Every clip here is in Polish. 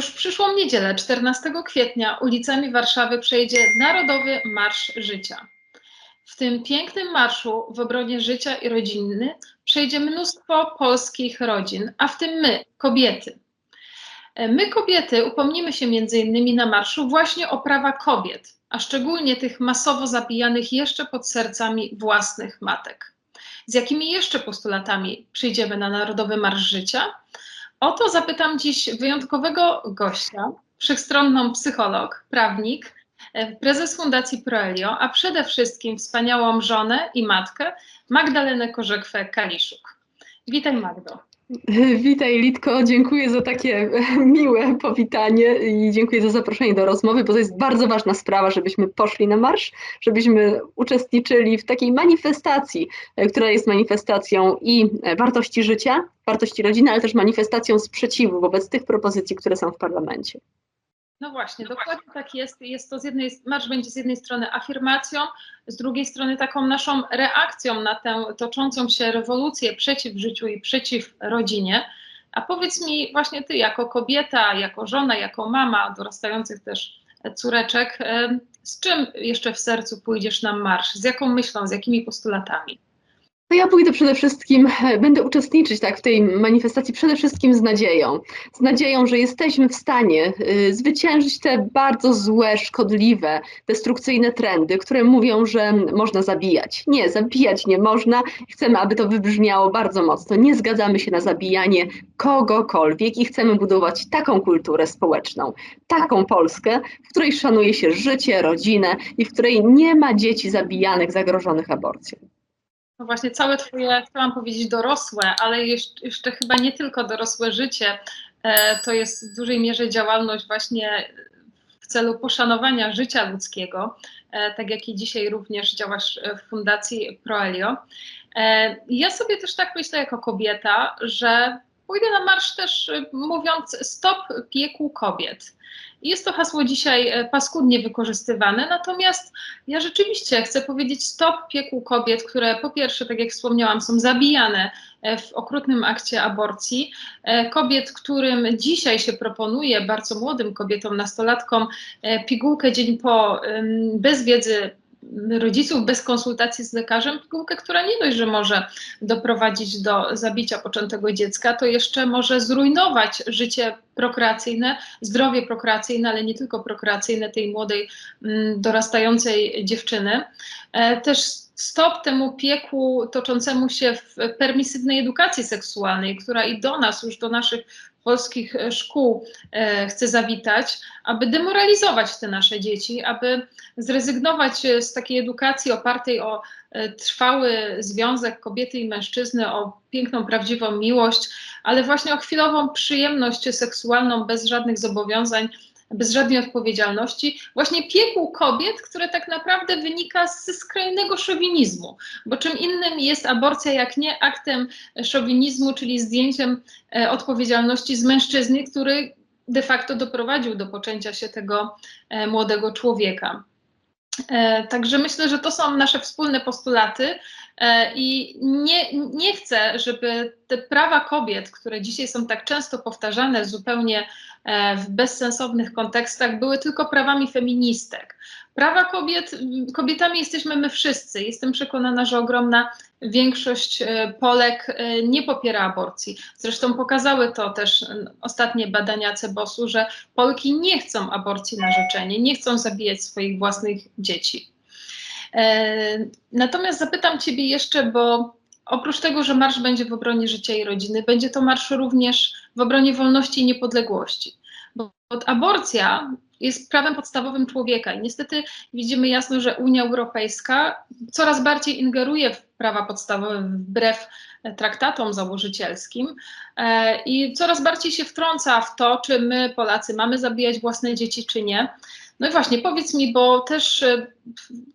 Już w przyszłą niedzielę, 14 kwietnia, ulicami Warszawy przejdzie Narodowy Marsz Życia. W tym pięknym marszu w obronie życia i rodziny przejdzie mnóstwo polskich rodzin, a w tym my, kobiety. My, kobiety, upomnimy się między innymi na marszu właśnie o prawa kobiet, a szczególnie tych masowo zabijanych jeszcze pod sercami własnych matek. Z jakimi jeszcze postulatami przyjdziemy na Narodowy Marsz Życia? O to zapytam dziś wyjątkowego gościa, wszechstronną psycholog, prawnik, e, prezes Fundacji Proelio, a przede wszystkim wspaniałą żonę i matkę Magdalenę Korzekwę-Kaliszuk. Witaj Magdo. Witaj Litko, dziękuję za takie miłe powitanie i dziękuję za zaproszenie do rozmowy, bo to jest bardzo ważna sprawa, żebyśmy poszli na marsz, żebyśmy uczestniczyli w takiej manifestacji, e, która jest manifestacją i e, wartości życia, wartości rodziny, ale też manifestacją sprzeciwu wobec tych propozycji, które są w parlamencie. No właśnie, dokładnie tak jest. Jest to z jednej, marsz będzie z jednej strony afirmacją, z drugiej strony taką naszą reakcją na tę toczącą się rewolucję przeciw życiu i przeciw rodzinie. A powiedz mi właśnie ty, jako kobieta, jako żona, jako mama dorastających też córeczek, z czym jeszcze w sercu pójdziesz na marsz? Z jaką myślą, z jakimi postulatami? To ja pójdę przede wszystkim, e, będę uczestniczyć tak w tej manifestacji przede wszystkim z nadzieją. Z nadzieją, że jesteśmy w stanie y, zwyciężyć te bardzo złe, szkodliwe, destrukcyjne trendy, które mówią, że można zabijać. Nie, zabijać nie można. Chcemy, aby to wybrzmiało bardzo mocno. Nie zgadzamy się na zabijanie kogokolwiek i chcemy budować taką kulturę społeczną, taką Polskę, w której szanuje się życie, rodzinę i w której nie ma dzieci zabijanych, zagrożonych aborcją. No właśnie, całe Twoje, chciałam powiedzieć dorosłe, ale jeszcze, jeszcze chyba nie tylko dorosłe życie, e, to jest w dużej mierze działalność właśnie w celu poszanowania życia ludzkiego, e, tak jak i dzisiaj również działasz w Fundacji Proelio. E, ja sobie też tak myślę jako kobieta, że pójdę na marsz też mówiąc stop piekłu kobiet. Jest to hasło dzisiaj e, paskudnie wykorzystywane, natomiast ja rzeczywiście chcę powiedzieć stop piekłu kobiet, które po pierwsze, tak jak wspomniałam, są zabijane e, w okrutnym akcie aborcji. E, kobiet, którym dzisiaj się proponuje, bardzo młodym kobietom, nastolatkom, pigułkę dzień po, bez wiedzy rodziców bez konsultacji z lekarzem pigułkę, która nie dość, że może doprowadzić do zabicia poczętego dziecka, to jeszcze może zrujnować życie prokreacyjne, zdrowie prokreacyjne, ale nie tylko prokreacyjne tej młodej, mm, dorastającej dziewczyny. E, też stop temu piekłu toczącemu się w permisywnej edukacji seksualnej, która i do nas, już do naszych polskich e, szkół e, chce zawitać, aby demoralizować te nasze dzieci, aby zrezygnować e, z takiej edukacji opartej o trwały związek kobiety i mężczyzny, o piękną, prawdziwą miłość, ale właśnie o chwilową przyjemność seksualną bez żadnych zobowiązań bez żadnej odpowiedzialności, właśnie piekł kobiet, które tak naprawdę wynika ze skrajnego szowinizmu. Bo czym innym jest aborcja, jak nie aktem szowinizmu, czyli zdjęciem e, odpowiedzialności z mężczyzny, który de facto doprowadził do poczęcia się tego e, młodego człowieka. E, także myślę, że to są nasze wspólne postulaty i nie, nie chcę, żeby te prawa kobiet, które dzisiaj są tak często powtarzane zupełnie E, w bezsensownych kontekstach były tylko prawami feministek. Prawa kobiet, kobietami jesteśmy my wszyscy. Jestem przekonana, że ogromna większość e, Polek e, nie popiera aborcji. Zresztą pokazały to też ostatnie badania Cebosu, że Polki nie chcą aborcji na życzenie, nie chcą zabijać swoich własnych dzieci. Natomiast zapytam Ciebie jeszcze, bo oprócz tego, że marsz będzie w obronie życia i rodziny, będzie to marsz również w obronie wolności i niepodległości. Bo aborcja jest prawem podstawowym człowieka i niestety widzimy jasno, że Unia Europejska coraz bardziej ingeruje w prawa podstawowe wbrew traktatom założycielskim e, i coraz bardziej się wtrąca w to, czy my, Polacy, mamy zabijać własne dzieci, czy nie. No i właśnie, powiedz mi, bo też e,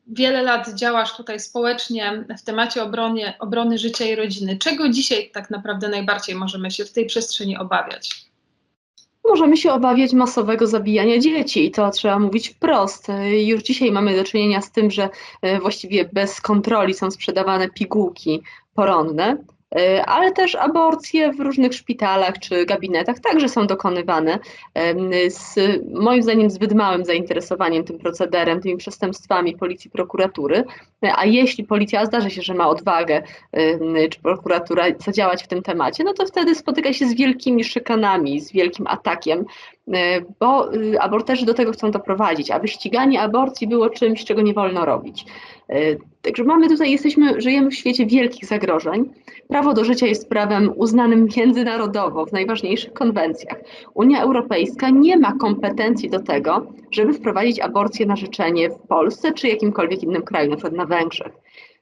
wiele lat działasz tutaj społecznie w temacie obrony, obrony życia i rodziny. Czego dzisiaj tak naprawdę najbardziej możemy się w tej przestrzeni obawiać? Możemy się obawiać masowego zabijania dzieci i to trzeba mówić wprost. Już dzisiaj mamy do czynienia z tym, że e, właściwie bez kontroli są sprzedawane pigułki poronne. Ale też aborcje w różnych szpitalach czy gabinetach także są dokonywane. Z moim zdaniem zbyt małym zainteresowaniem tym procederem, tymi przestępstwami policji, prokuratury, a jeśli policja zdarzy się, że ma odwagę, czy prokuratura zadziałać w tym temacie, no to wtedy spotyka się z wielkimi szykanami, z wielkim atakiem, bo aborterzy do tego chcą doprowadzić, aby ściganie aborcji było czymś, czego nie wolno robić. Także mamy tutaj, jesteśmy, żyjemy w świecie wielkich zagrożeń. Prawo do życia jest prawem uznanym międzynarodowo w najważniejszych konwencjach. Unia Europejska nie ma kompetencji do tego, żeby wprowadzić aborcję na życzenie w Polsce czy jakimkolwiek innym kraju, na przykład na Węgrzech.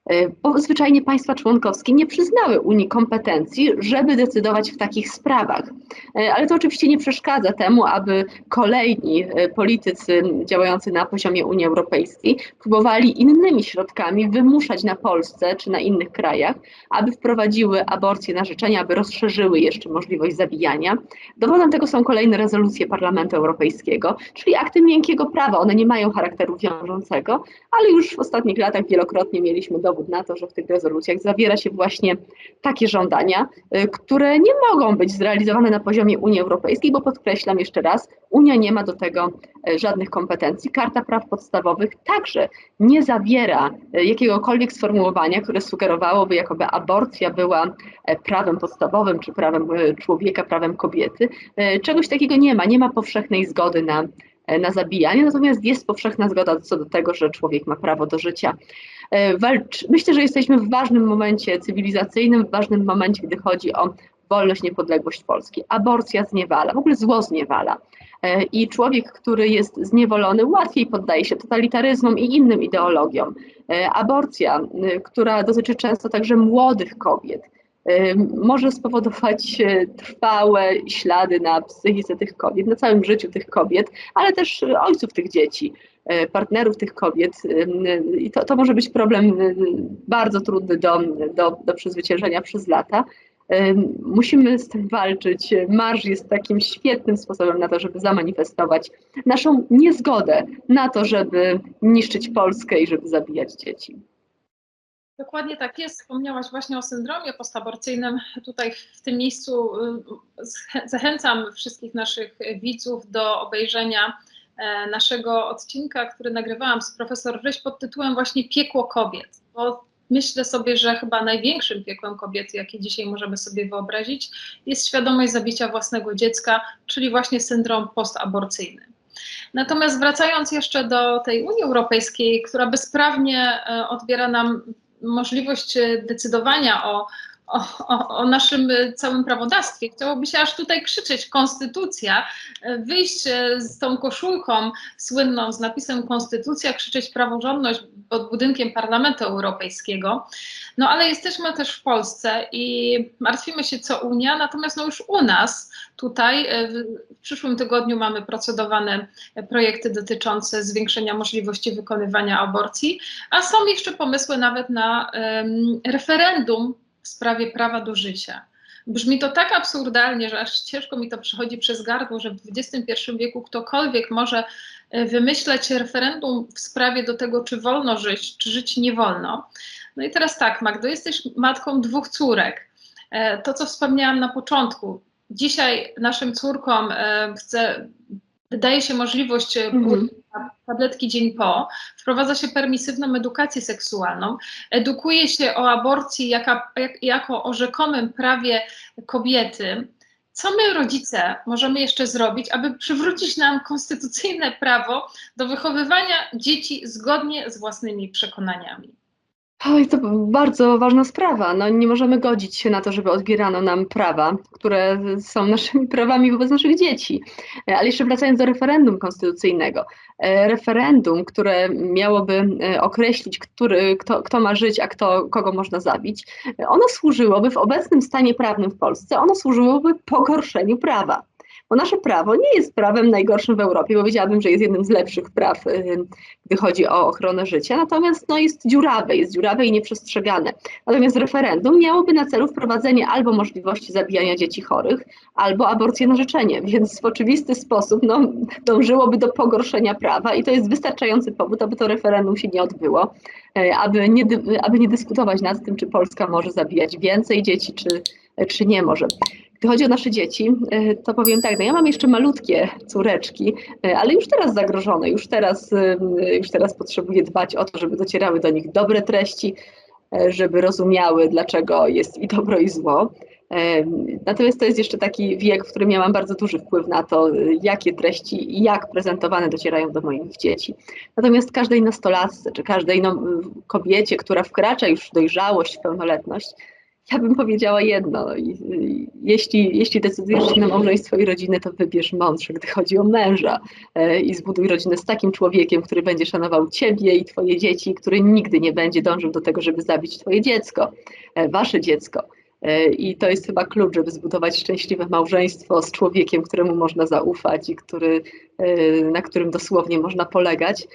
E, bo zwyczajnie państwa członkowskie nie przyznały Unii kompetencji, żeby decydować w takich sprawach. E, ale to oczywiście nie przeszkadza temu, aby kolejni e, politycy działający na poziomie Unii Europejskiej próbowali innymi środkami wymuszać na Polsce czy na innych krajach, aby wprowadziły aborcję na życzenie, aby rozszerzyły jeszcze możliwość zabijania. Dowodem tego są kolejne rezolucje Parlamentu Europejskiego, czyli akty miękkiego prawa. One nie mają charakteru wiążącego, ale już w ostatnich latach wielokrotnie mieliśmy do dowód na to, że w tych rezolucjach zawiera się właśnie takie żądania, y, które nie mogą być zrealizowane na poziomie Unii Europejskiej, bo podkreślam jeszcze raz, Unia nie ma do tego y, żadnych kompetencji. Karta Praw Podstawowych także nie zawiera y, jakiegokolwiek sformułowania, które sugerowałoby, jakoby aborcja była prawem podstawowym, czy prawem człowieka, prawem kobiety. Czegoś takiego nie ma, nie ma powszechnej zgody na na zabijanie, natomiast jest powszechna zgoda co do tego, że człowiek ma prawo do życia. E, walcz, myślę, że jesteśmy w ważnym momencie cywilizacyjnym, w ważnym momencie, gdy chodzi o wolność, niepodległość Polski. Aborcja zniewala, w ogóle zło zniewala. E, I człowiek, który jest zniewolony, łatwiej poddaje się totalitaryzmom i innym ideologiom. E, aborcja, która dotyczy często także młodych kobiet, może spowodować trwałe ślady na psychice tych kobiet, na całym życiu tych kobiet, ale też ojców tych dzieci. E, partnerów tych kobiet. I to, to może być problem bardzo trudny do, do, do przezwyciężenia przez lata. Musimy z tym walczyć. Marsz jest takim świetnym sposobem na to, żeby zamanifestować naszą niezgodę na to, żeby niszczyć Polskę i żeby zabijać dzieci. Dokładnie tak jest. Wspomniałaś właśnie o syndromie postaborcyjnym. Tutaj w tym miejscu zachęcam wszystkich naszych widzów do obejrzenia E, naszego odcinka, który nagrywałam z profesor Ryś pod tytułem właśnie Piekło kobiet. Bo myślę sobie, że chyba największym piekłem kobiety, jakie dzisiaj możemy sobie wyobrazić, jest świadomość zabicia własnego dziecka, czyli właśnie syndrom postaborcyjny. Natomiast wracając jeszcze do tej Unii Europejskiej, która bezprawnie e, odbiera nam możliwość decydowania o o, o, o, naszym całym prawodawstwie. Chciałoby się aż tutaj krzyczeć konstytucja, wyjść z tą koszulką słynną z napisem konstytucja, krzyczeć praworządność pod budynkiem Parlamentu Europejskiego. No ale jesteśmy też w Polsce i martwimy się co Unia, natomiast no już u nas tutaj w przyszłym tygodniu mamy procedowane projekty dotyczące zwiększenia możliwości wykonywania aborcji, a są jeszcze pomysły nawet na um, referendum w sprawie prawa do życia. Brzmi to tak absurdalnie, że aż ciężko mi to przychodzi przez gardło, że w XXI wieku ktokolwiek może e, wymyśleć referendum w sprawie do tego, czy wolno żyć, czy żyć nie wolno. No i teraz tak, Magdo, jesteś matką dwóch córek. E, to, co wspomniałam na początku, dzisiaj naszym córkom e, chcę daje się możliwość mm tabletki dzień po, wprowadza się permisywną edukację seksualną, edukuje się o aborcji jaka, jak, jako o rzekomym prawie kobiety. Co my, rodzice, możemy jeszcze zrobić, aby przywrócić nam konstytucyjne prawo do wychowywania dzieci zgodnie z własnymi przekonaniami? Oj, to bardzo ważna sprawa. No, nie możemy godzić się na to, żeby odbierano nam prawa, które są naszymi prawami wobec naszych dzieci. Ale jeszcze wracając do referendum konstytucyjnego. E, referendum, które miałoby e, określić, który, kto, kto ma żyć, a kto, kogo można zabić, ono służyłoby w obecnym stanie prawnym w Polsce, ono służyłoby pogorszeniu prawa bo nasze prawo nie jest prawem najgorszym w Europie, powiedziałabym, że jest jednym z lepszych praw, y, gdy chodzi o ochronę życia, natomiast no, jest dziurawe, jest dziurawe i nieprzestrzegane. Natomiast referendum miałoby na celu wprowadzenie albo możliwości zabijania dzieci chorych, albo aborcję na życzenie, więc w oczywisty sposób no, dążyłoby do pogorszenia prawa i to jest wystarczający powód, aby to referendum się nie odbyło, e, aby nie, dy- aby nie dyskutować nad tym, czy Polska może zabijać więcej dzieci, czy, czy nie może. Gdy chodzi o nasze dzieci, e, to powiem tak, no ja mam jeszcze malutkie córeczki, e, ale już teraz zagrożone, już teraz, e, już teraz potrzebuję dbać o to, żeby docierały do nich dobre treści, żeby rozumiały, dlaczego jest i dobro, i zło. Natomiast to jest jeszcze taki wiek, w którym ja mam bardzo duży wpływ na to, jakie treści i jak prezentowane docierają do moich dzieci. Natomiast każdej nastolatce, czy każdej no, kobiecie, która wkracza już w dojrzałość, w pełnoletność, ja bym powiedziała jedno, jeśli, jeśli decydujesz się na małżeństwo i rodzinę, to wybierz mądrze, gdy chodzi o męża e, i zbuduj rodzinę z takim człowiekiem, który będzie szanował ciebie i twoje dzieci, który nigdy nie będzie dążył do tego, żeby zabić twoje dziecko, e, wasze dziecko. E, I to jest chyba klucz, żeby zbudować szczęśliwe małżeństwo z człowiekiem, któremu można zaufać i który, na którym dosłownie można polegać.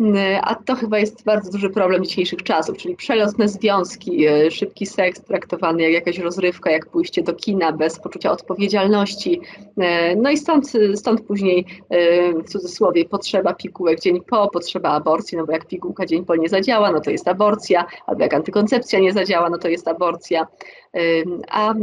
E, A to chyba jest bardzo duży problem dzisiejszych czasów, czyli przelotne związki, e, szybki seks traktowany jak jakaś rozrywka, jak pójście do kina bez poczucia odpowiedzialności. E, No i stąd, stąd później w cudzysłowie potrzeba pigułek dzień po, potrzeba aborcji, no bo jak pigułka dzień po nie zadziała, no to jest aborcja, albo jak antykoncepcja nie zadziała, no to jest aborcja. A,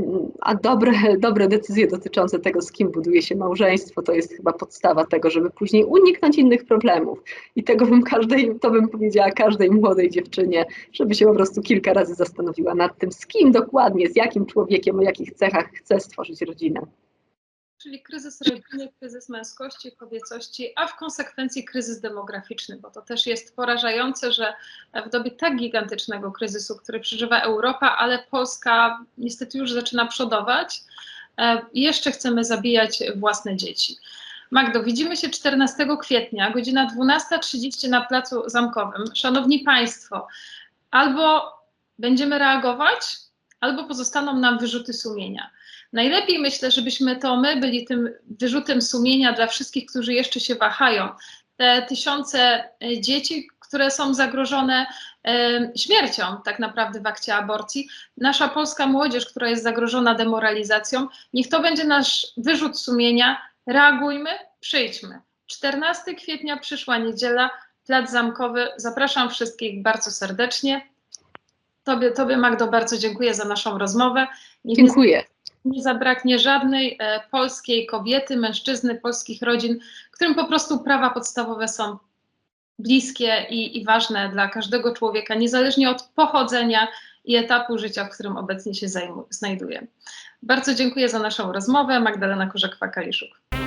a dobre, dobre decyzje dotyczące tego, z kim buduje się małżeństwo, to jest chyba podstawa tego, żeby później uniknąć innych problemów. I tego bym każdej, to bym powiedziała każdej młodej dziewczynie, żeby się po prostu kilka razy zastanowiła nad tym, z kim dokładnie, z jakim człowiekiem, o jakich cechach chce stworzyć rodzinę. Czyli kryzys rodziny, kryzys męskości, kobiecości, a w konsekwencji kryzys demograficzny, bo to też jest porażające, że w dobie tak gigantycznego kryzysu, który przeżywa Europa, ale Polska niestety już zaczyna przodować, e, jeszcze chcemy zabijać własne dzieci. Magdo, widzimy się 14 kwietnia, godzina 12.30 na Placu Zamkowym. Szanowni Państwo, albo będziemy reagować, albo pozostaną nam wyrzuty sumienia. Najlepiej myślę, żebyśmy to my byli tym wyrzutem sumienia dla wszystkich, którzy jeszcze się wahają. Te tysiące e, dzieci, które są zagrożone e, śmiercią tak naprawdę w akcie aborcji. Nasza polska młodzież, która jest zagrożona demoralizacją, niech to będzie nasz wyrzut sumienia. Reagujmy, przyjdźmy. 14 kwietnia przyszła niedziela, Plac Zamkowy. Zapraszam wszystkich bardzo serdecznie. Tobie, tobie Magdo, bardzo dziękuję za naszą rozmowę. Nie Dziękuję. nie zabraknie żadnej e, polskiej kobiety, mężczyzny, polskich rodzin, którym po prostu prawa podstawowe są bliskie i, i ważne dla każdego człowieka, niezależnie od pochodzenia i etapu życia, w którym obecnie się zajmu, znajduje. Bardzo dziękuję za naszą rozmowę. Magdalena Korzek-Kaliszuk.